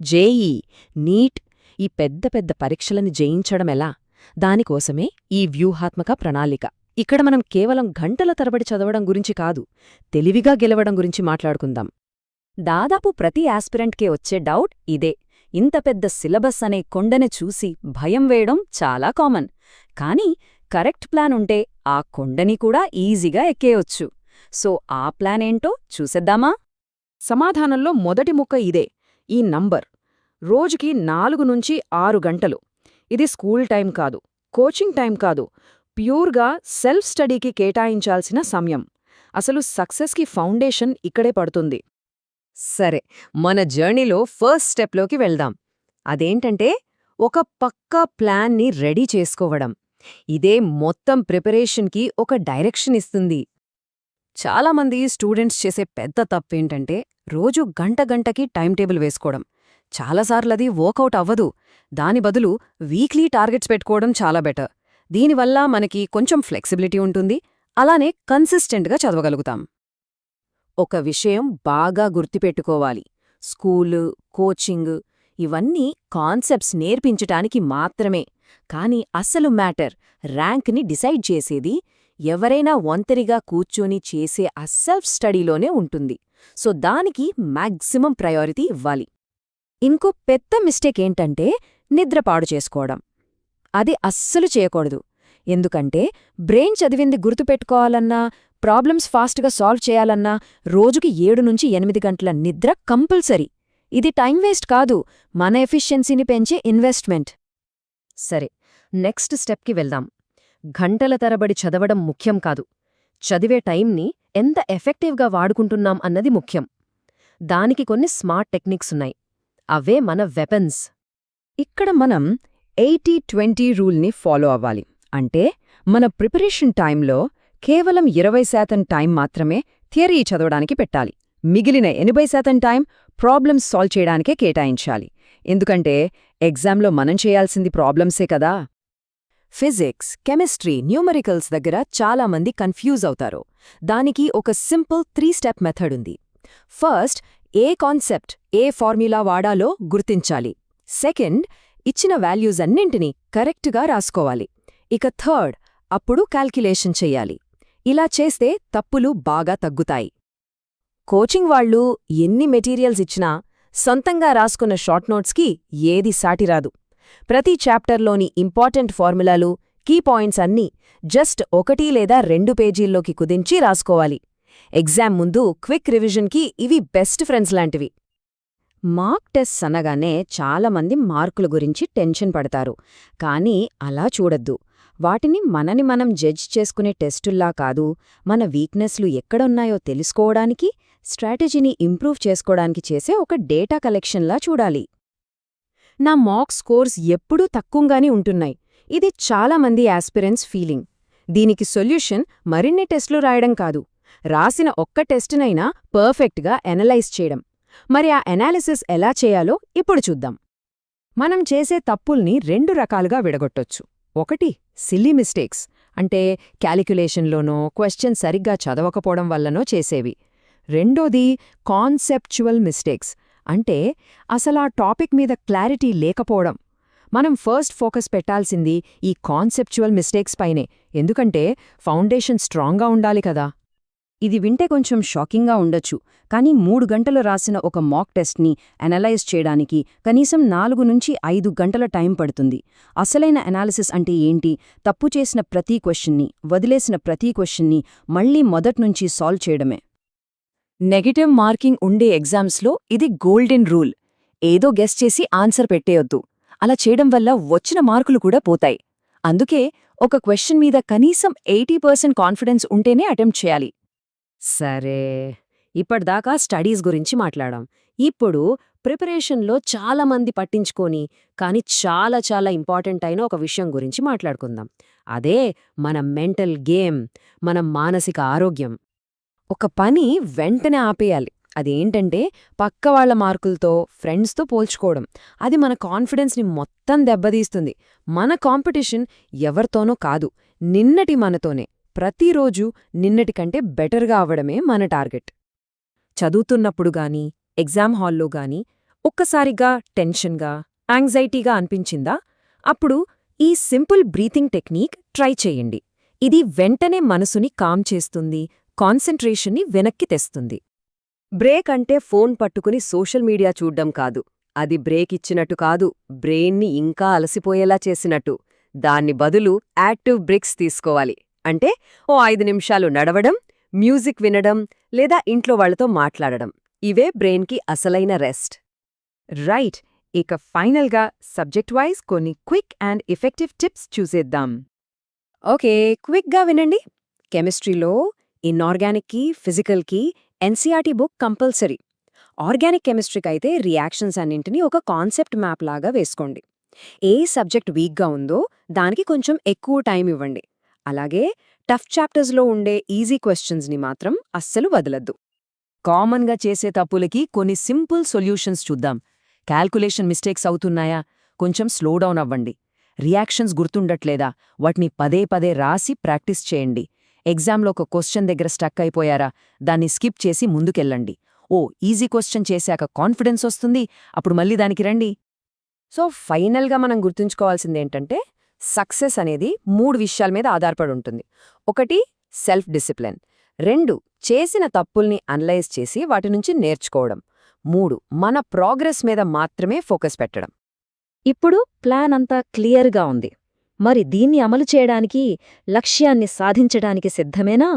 JEE NEET ఈ పెద్ద పెద్ద పరీక్షలని జయించడమెలా దానికోసమే ఈ వ్యూహాత్మక ప్రణాళిక. ఇక్కడ మనం కేవలం గంటల తరబడి చదవడం గురించి కాదు తెలివిగా గెలవడం గురించి మాట్లాడుకుందాం. దాదాపు ప్రతి ఆస్పిరెంట్కే వచ్చే డౌట్ ఇదే. ఇంత పెద్ద సిలబస్ అనే కొండని చూసి భయం వేయడం చాలా కామన్. కానీ కరెక్ట్ ప్లాన్ ఉంటే ఆ కొండని కూడా ఈజీగా ఎక్కేయొచ్చు. సో ఆ ప్లాన్ ఏంటో చూసేద్దామా? సమాధానంలో మొదటి ముక్క ఇదే. ఈ నంబర్. రోజుకి నాలుగు నుంచి ఆరు గంటలు. ఇది స్కూల్ టైం కాదు కోచింగ్ టైం కాదు. ప్యూర్గా సెల్ఫ్ స్టడీకి కేటాయించాల్సిన సమయం. అసలు సక్సెస్కి ఫౌండేషన్ ఇక్కడే పడుతుంది. సరే మన జర్నీలో ఫస్ట్ స్టెప్లోకి వెళ్దాం. అదేంటంటే ఒక పక్కా ప్లాన్ని రెడీ చేసుకోవడం. ఇదే మొత్తం ప్రిపరేషన్కి ఒక డైరెక్షన్ ఇస్తుంది. చాలామంది స్టూడెంట్స్ చేసే పెద్ద తప్పేంటంటే రోజు గంట గంటకి టైం టేబుల్ వేసుకోవడం. చాలాసార్లది వర్కౌట్ అవ్వదు. దాని బదులు వీక్లీ టార్గెట్స్ పెట్టుకోవడం చాలా బెటర్. దీనివల్ల మనకి కొంచెం ఫ్లెక్సిబిలిటీ ఉంటుంది. అలానే కన్సిస్టెంట్గా చదవగలుగుతాం. ఒక విషయం బాగా గుర్తుపెట్టుకోవాలి. స్కూలు కోచింగ్ ఇవన్నీ కాన్సెప్ట్స్ నేర్పించటానికి మాత్రమే. కాని అసలు మ్యాటర్. ర్యాంక్ని డిసైడ్ చేసేది ఎవరైనా ఒంటరిగా కూర్చొని చేసే ఆ సెల్ఫ్ స్టడీలోనే ఉంటుంది. సో దానికి మ్యాక్సిమం ప్రయారిటీ ఇవ్వాలి. ఇంకో పెద్ద మిస్టేక్ ఏంటంటే నిద్రపాడు చేసుకోవడం. అది అస్సలు చేయకూడదు. ఎందుకంటే బ్రెయిన్ చదివింది గుర్తుపెట్టుకోవాలన్నా ప్రాబ్లమ్స్ ఫాస్ట్గా సాల్వ్ చేయాలన్నా రోజుకి ఏడు నుంచి ఎనిమిది గంటల నిద్ర కంపల్సరీ. ఇది టైం వేస్ట్ కాదు. మన ఎఫిషియన్సీని పెంచే ఇన్వెస్ట్మెంట్. సరే నెక్స్ట్ స్టెప్కి వెళ్దాం. గంటల తరబడి చదవడం ముఖ్యం కాదు. చదివే టైంని ఎంత ఎఫెక్టివ్గా వాడుకుంటున్నాం అన్నది ముఖ్యం. దానికి కొన్ని స్మార్ట్ టెక్నిక్స్ ఉన్నాయి. అవే మన వెపన్స్. ఇక్కడ మనం ఎయిటీ ట్వంటీ రూల్ని ఫాలో అవ్వాలి. అంటే మన ప్రిపరేషన్ టైంలో కేవలం ఇరవై శాతం టైం మాత్రమే థియరీ చదవడానికి పెట్టాలి. మిగిలిన ఎనభై శాతం టైం ప్రాబ్లమ్స్ సాల్వ్ చేయడానికే కేటాయించాలి. ఎందుకంటే ఎగ్జామ్లో మనం చేయాల్సింది ప్రాబ్లమ్సే కదా. ఫిజిక్స్ కెమిస్ట్రీ న్యూమరికల్స్ దగ్గర చాలామంది కన్ఫ్యూజ్ అవుతారు. దానికి ఒక సింపుల్ త్రీ స్టెప్ మెథడ్ ఉంది. ఫస్ట్ ఏ కాన్సెప్ట్ ఏ ఫార్ములా వాడాలో గుర్తించాలి. సెకండ్ ఇచ్చిన వాల్యూస్ అన్నింటినీ కరెక్ట్గా రాసుకోవాలి. ఇక థర్డ్ అప్పుడు క్యాల్క్యులేషన్ చెయ్యాలి ఇలా చేస్తే తప్పులు బాగా తగ్గుతాయి. కోచింగ్ వాళ్ళు ఎన్ని మెటీరియల్స్ ఇచ్చినా సొంతంగా రాసుకున్న షార్ట్ నోట్స్కి ఏది సాటిరాదు. ప్రతి చాప్టర్లోని ఇంపార్టెంట్ ఫార్ములాలు కీ పాయింట్స్ అన్నీ జస్ట్ ఒకటి లేదా రెండు పేజీల్లోకి కుదించి రాసుకోవాలి. ఎగ్జామ్ ముందు క్విక్ రివిజన్కి ఇవి బెస్ట్ ఫ్రెండ్స్ లాంటివి. మార్క్ టెస్ట్ అనగానే చాలామంది మార్కుల గురించి టెన్షన్ పడతారు. కానీ అలా చూడొద్దు. వాటిని మనని మనం జడ్జ్ చేసుకునే టెస్టుల్లా కాదు మన వీక్నెస్లు ఎక్కడున్నాయో తెలుసుకోవడానికి స్ట్రాటజీని ఇంప్రూవ్ చేసుకోవడానికి చేసే ఒక డేటా కలెక్షన్లా చూడాలి. నా మాక్ స్కోర్స్ ఎప్పుడూ తక్కువగానే ఉంటున్నాయి. ఇది చాలామంది యాస్పిరెంట్స్ ఫీలింగ్. దీనికి సొల్యూషన్ మరిన్ని టెస్టులు రాయడం కాదు. రాసిన ఒక్క టెస్టునైనా పర్ఫెక్ట్గా ఎనలైజ్ చేయడం. మరి ఆ ఎనాలిసిస్ ఎలా చేయాలో ఇప్పుడు చూద్దాం. మనం చేసే తప్పుల్ని రెండు రకాలుగా విడగొట్టొచ్చు. ఒకటి సిల్లీ మిస్టేక్స్. అంటే క్యాలిక్యులేషన్లోనో క్వశ్చన్ సరిగ్గా చదవకపోవడం వల్లనో చేసేవి. రెండోది కాన్సెప్చువల్ మిస్టేక్స్. అంటే అసలా టాపిక్ మీద క్లారిటీ లేకపోవడం. మనం ఫస్ట్ ఫోకస్ పెట్టాల్సింది ఈ కాన్సెప్చువల్ మిస్టేక్స్ పైనే. ఎందుకంటే ఫౌండేషన్ స్ట్రాంగ్గా ఉండాలి కదా. ఇది వింటే కొంచెం షాకింగ్గా ఉండొచ్చు. కానీ మూడు గంటలు రాసిన ఒక మాక్ టెస్ట్ని అనలైజ్ చేయడానికి కనీసం నాలుగు నుంచి ఐదు గంటల టైం పడుతుంది. అసలైన అనాలిసిస్ అంటే ఏంటి? తప్పు చేసిన ప్రతి క్వశ్చన్ని వదిలేసిన ప్రతి క్వశ్చన్ని మళ్ళీ మొదట్నుంచి సాల్వ్ చేయడమే. నెగటివ్ మార్కింగ్ ఉండే ఎగ్జామ్స్లో ఇది గోల్డెన్ రూల్. ఏదో గెస్ చేసి ఆన్సర్ పెట్టేయొద్దు. అలా చేయడం వల్ల వచ్చిన మార్కులు కూడా పోతాయి. అందుకే ఒక క్వశ్చన్ మీద కనీసం ఎయిటీ పర్సెంట్ కాన్ఫిడెన్స్ ఉంటేనే అటెంప్ట్ చేయాలి. సరే. ఇప్పటిదాకా స్టడీస్ గురించి మాట్లాడాం. ఇప్పుడు ప్రిపరేషన్లో చాలామంది పట్టించుకొని కానీ చాలా చాలా ఇంపార్టెంట్ అయిన ఒక విషయం గురించి మాట్లాడుకుందాం. అదే మన మెంటల్ గేమ్ మన మానసిక ఆరోగ్యం. ఒక పని వెంటనే ఆపేయాలి. అదేంటంటే పక్కవాళ్ళ మార్కులతో ఫ్రెండ్స్తో పోల్చుకోవడం. అది మన కాన్ఫిడెన్స్ని మొత్తం దెబ్బతీస్తుంది. మన కాంపిటీషన్ ఎవరితోనో కాదు నిన్నటి మనతోనే. ప్రతిరోజు నిన్నటి కంటే బెటర్గా అవడమే మన టార్గెట్. చదువుతున్నప్పుడు గాని ఎగ్జామ్ హాల్లో గాని ఒక్కసారిగా టెన్షన్గా యాంగ్జైటీగా అనిపించిందా? అప్పుడు ఈ సింపుల్ బ్రీతింగ్ టెక్నిక్ ట్రై చేయండి. ఇది వెంటనే మనసుని కామ్ చేస్తుంది కాన్సంట్రేషన్ని వెనక్కి తెస్తుంది. బ్రేక్ అంటే ఫోన్ పట్టుకుని సోషల్ మీడియా చూడ్డం కాదు. అది బ్రేక్ ఇచ్చినట్టు కాదు బ్రెయిన్ని ఇంకా అలసిపోయేలా చేసినట్టు. దాన్ని బదులు యాక్టివ్ బ్రేక్స్ తీసుకోవాలి. అంటే ఓ ఐదు నిమిషాలు నడవడం మ్యూజిక్ వినడం లేదా ఇంట్లో వాళ్ళతో మాట్లాడడం. ఇవే బ్రెయిన్కి అసలైన రెస్ట్. రైట్ ఇక ఫైనల్గా సబ్జెక్ట్ వైజ్ కొన్ని క్విక్ అండ్ ఎఫెక్టివ్ టిప్స్ చూసేద్దాం. ఓకే క్విక్గా వినండి. కెమిస్ట్రీలో ఇన్ఆర్గానిక్కి ఫిజికల్కి ఎన్సీఆర్టీ బుక్ కంపల్సరీ. ఆర్గానిక్ కెమిస్ట్రీకి అయితే రియాక్షన్స్ అన్నింటినీ ఒక కాన్సెప్ట్ మ్యాప్ లాగా వేసుకోండి. ఏ సబ్జెక్ట్ వీక్గా ఉందో దానికి కొంచెం ఎక్కువ టైం ఇవ్వండి. అలాగే టఫ్ చాప్టర్స్లో ఉండే ఈజీ క్వశ్చన్స్ని మాత్రం అస్సలు వదలద్దు. కామన్గా చేసే తప్పులకి కొన్ని సింపుల్ సొల్యూషన్స్ చూద్దాం. క్యాల్కులేషన్ మిస్టేక్స్ అవుతున్నాయా? కొంచెం స్లో డౌన్ అవ్వండి. రియాక్షన్స్ గుర్తుండట్లేదా? వాటిని పదే పదే రాసి ప్రాక్టీస్ చేయండి. ఎగ్జామ్లో ఒక క్వశ్చన్ దగ్గర స్టక్ అయిపోయారా? దాన్ని స్కిప్ చేసి ముందుకెళ్ళండి. ఓ ఈజీ క్వశ్చన్ చేశాక కాన్ఫిడెన్స్ వస్తుంది. అప్పుడు మళ్ళీ దానికి రండి. సో ఫైనల్గా మనం గుర్తుంచుకోవాల్సిందేంటంటే సక్సెస్ అనేది మూడు విషయాల మీద ఆధారపడి ఉంటుంది. ఒకటి సెల్ఫ్ డిసిప్లిన్ రెండు చేసిన తప్పుల్ని అనలైజ్ చేసి వాటి నుంచి నేర్చుకోవడం. మూడు మన ప్రోగ్రెస్ మీద మాత్రమే ఫోకస్ పెట్టడం. ఇప్పుడు ప్లాన్ అంతా క్లియర్గా ఉంది. మరి దీన్ని అమలు చేయడానికి లక్ష్యాన్ని సాధించడానికి సిద్ధమేనా?